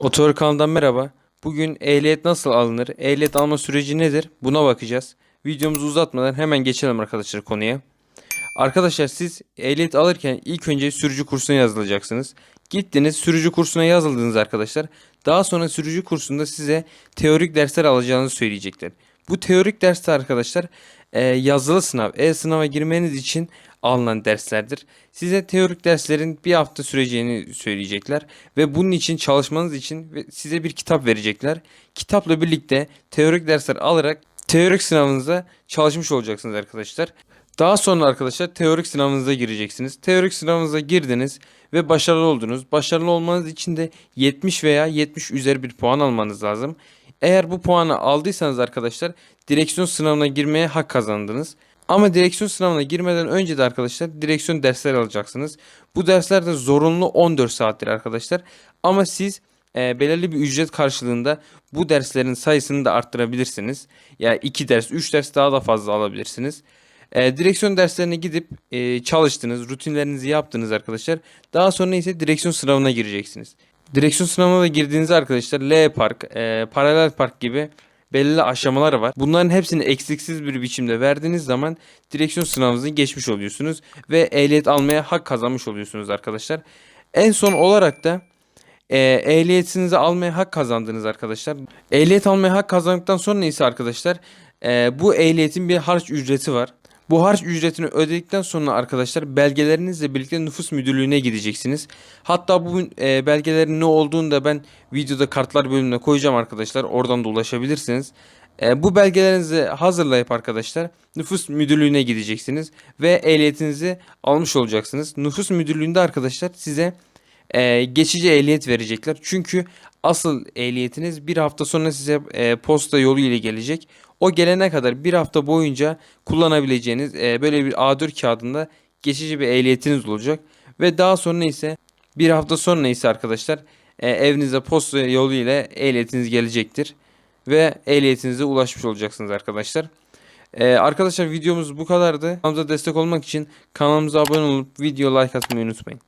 Otoyol kanalından merhaba. Bugün ehliyet nasıl alınır? Ehliyet alma süreci nedir? Buna bakacağız. Videomuzu uzatmadan hemen geçelim arkadaşlar konuya. Arkadaşlar siz ehliyet alırken ilk önce sürücü kursuna yazılacaksınız. Gittiniz sürücü kursuna yazıldınız arkadaşlar. Daha sonra sürücü kursunda size teorik dersler alacağınızı söyleyecekler. Bu teorik dersler arkadaşlar e, yazılı sınav, e-sınava girmeniz için alınan derslerdir. Size teorik derslerin bir hafta süreceğini söyleyecekler ve bunun için çalışmanız için size bir kitap verecekler. Kitapla birlikte teorik dersler alarak teorik sınavınıza çalışmış olacaksınız arkadaşlar. Daha sonra arkadaşlar teorik sınavınıza gireceksiniz. Teorik sınavınıza girdiniz ve başarılı oldunuz. Başarılı olmanız için de 70 veya 70 üzeri bir puan almanız lazım. Eğer bu puanı aldıysanız arkadaşlar direksiyon sınavına girmeye hak kazandınız. Ama direksiyon sınavına girmeden önce de arkadaşlar direksiyon dersleri alacaksınız. Bu dersler de zorunlu 14 saattir arkadaşlar. Ama siz e, belirli bir ücret karşılığında bu derslerin sayısını da arttırabilirsiniz. Ya yani 2 ders, 3 ders daha da fazla alabilirsiniz. E, direksiyon derslerine gidip e, çalıştınız, rutinlerinizi yaptınız arkadaşlar. Daha sonra ise direksiyon sınavına gireceksiniz. Direksiyon sınavına da girdiğinizde arkadaşlar L park, e, paralel park gibi belirli aşamalar var. Bunların hepsini eksiksiz bir biçimde verdiğiniz zaman direksiyon sınavınızı geçmiş oluyorsunuz ve ehliyet almaya hak kazanmış oluyorsunuz arkadaşlar. En son olarak da e, ehliyetinizi almaya hak kazandınız arkadaşlar. Ehliyet almaya hak kazandıktan sonra ise arkadaşlar e, bu ehliyetin bir harç ücreti var. Bu harç ücretini ödedikten sonra arkadaşlar belgelerinizle birlikte nüfus müdürlüğüne gideceksiniz. Hatta bu e, belgelerin ne olduğunu da ben videoda kartlar bölümüne koyacağım arkadaşlar. Oradan da ulaşabilirsiniz. E, bu belgelerinizi hazırlayıp arkadaşlar nüfus müdürlüğüne gideceksiniz ve ehliyetinizi almış olacaksınız. Nüfus müdürlüğünde arkadaşlar size e, geçici ehliyet verecekler. Çünkü asıl ehliyetiniz bir hafta sonra size e, posta yolu ile gelecek. O gelene kadar bir hafta boyunca kullanabileceğiniz e, böyle bir A4 kağıdında geçici bir ehliyetiniz olacak. Ve daha sonra ise bir hafta sonra ise arkadaşlar e, evinize posta yolu ile ehliyetiniz gelecektir. Ve ehliyetinize ulaşmış olacaksınız arkadaşlar. Ee, arkadaşlar videomuz bu kadardı. Kanalımıza destek olmak için kanalımıza abone olup video like atmayı unutmayın.